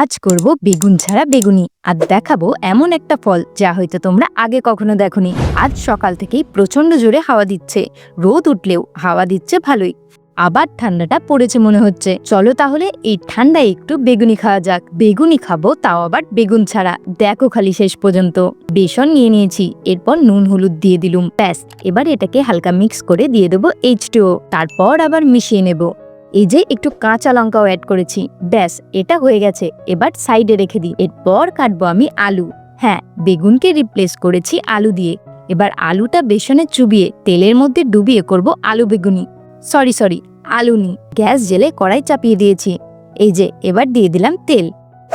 আজ করব বেগুন ছাড়া বেগুনি। আর দেখাবো এমন একটা ফল যা হয়তো তোমরা আগে কখনো দেখোনি। আজ সকাল থেকেই প্রচণ্ড জোরে হাওয়া দিচ্ছে। রোদ উঠলেও হাওয়া দিচ্ছে ভালোই। আবার ঠান্ডাটা পড়েছে মনে হচ্ছে। চলো তাহলে এই ঠান্ডায় একটু বেগুনি খাওয়া যাক। বেগুনি খাব, তাও আবার বেগুন ছাড়া। দেখো খালি শেষ পর্যন্ত। বেসন নিয়ে নিয়েছি। এরপর নুন, হলুদ দিয়ে দিলুম। ব্যাস, এবার এটাকে হালকা মিক্স করে দিয়ে দেবো এইচ তারপর আবার মিশিয়ে নেব। এই যে একটু কাঁচা লঙ্কাও অ্যাড করেছি। ব্যাস, এটা হয়ে গেছে। এবার সাইডে রেখে দিই। এরপর কাটবো আমি আলু। হ্যাঁ বেগুনকে রিপ্লেস করেছি আলু দিয়ে। এবার আলুটা বেসনে চুবিয়ে তেলের মধ্যে ডুবিয়ে করব আলু বেগুনি। সরি সরি আলু নি। গ্যাস জেলে কড়াই চাপিয়ে দিয়েছি। এই যে, এবার দিয়ে দিলাম তেল।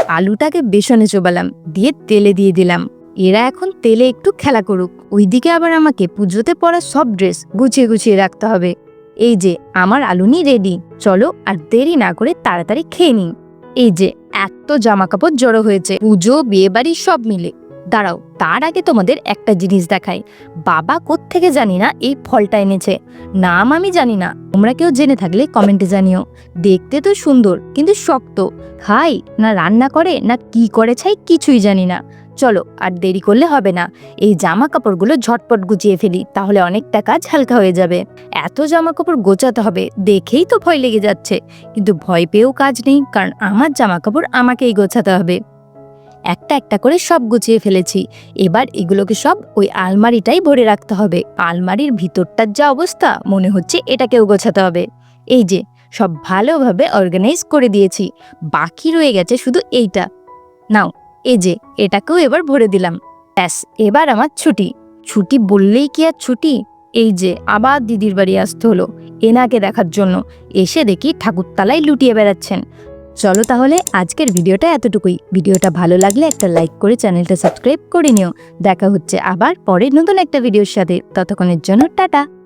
আলুটাকে বেসনে চোবালাম, দিয়ে তেলে দিয়ে দিলাম। এরা এখন তেলে একটু খেলা করুক। ওইদিকে আবার আমাকে পুজোতে পরা সব ড্রেস গুছিয়ে গুছিয়ে রাখতে হবে। এই যে, আমার আলুনি রেডি চলো আর দেরি না করে তাড়াতাড়ি খেয়ে নিই। এই যে, এত জামা কাপড় জড়ো হয়েছে। পুজো বিয়ে বাড়ি সব মিলে। দাঁড়াও, তার আগে তোমাদের একটা জিনিস দেখাই। বাবা থেকে জানি না এই ফলটা এনেছে? নাম আমি জানি না। তোমরা কেউ জেনে থাকলে কমেন্টে জানিও। দেখতে তো সুন্দর, কিন্তু শক্ত। খাই না রান্না করে, না কি করে ছাই কিছুই জানি না। চলো, আর দেরি করলে হবে না। এই জামা কাপড়গুলো ঝটপট গুছিয়ে ফেলি, তাহলে অনেকটা কাজ হালকা হয়ে যাবে। এত জামা কাপড় গোছাতে হবে, দেখেই তো ভয় লেগে যাচ্ছে। কিন্তু ভয় পেয়েও কাজ নেই, কারণ আমার জামা কাপড় আমাকেই গোছাতে হবে। একটা একটা করে সব গুছিয়ে ফেলেছি। এবার এগুলোকে সব ওই আলমারিটাই ভরে রাখতে হবে। আলমারির ভিতরটার যা অবস্থা, মনে হচ্ছে এটাকেও গোছাতে হবে। এই যে, সব ভালোভাবে অর্গানাইজ করে দিয়েছি। বাকি রয়ে গেছে শুধু এইটা। নাও এই যে, এটাকেও এবার ভরে দিলাম। ব্যাস, এবার আমার ছুটি। ছুটি বললেই কি আর ছুটি? এই যে, আবার দিদির বাড়ি আসতে হলো এনাকে দেখার জন্য। এসে দেখি ঠাকুরতলায় লুটিয়ে বেড়াচ্ছেন। চলো তাহলে আজকের ভিডিওটা এতটুকুই। ভিডিওটা ভালো লাগলে একটা লাইক করে চ্যানেলটা সাবস্ক্রাইব করে নিও। দেখা হচ্ছে আবার পরের নতুন একটা ভিডিওর সাথে। ততক্ষণের জন্য টাটা।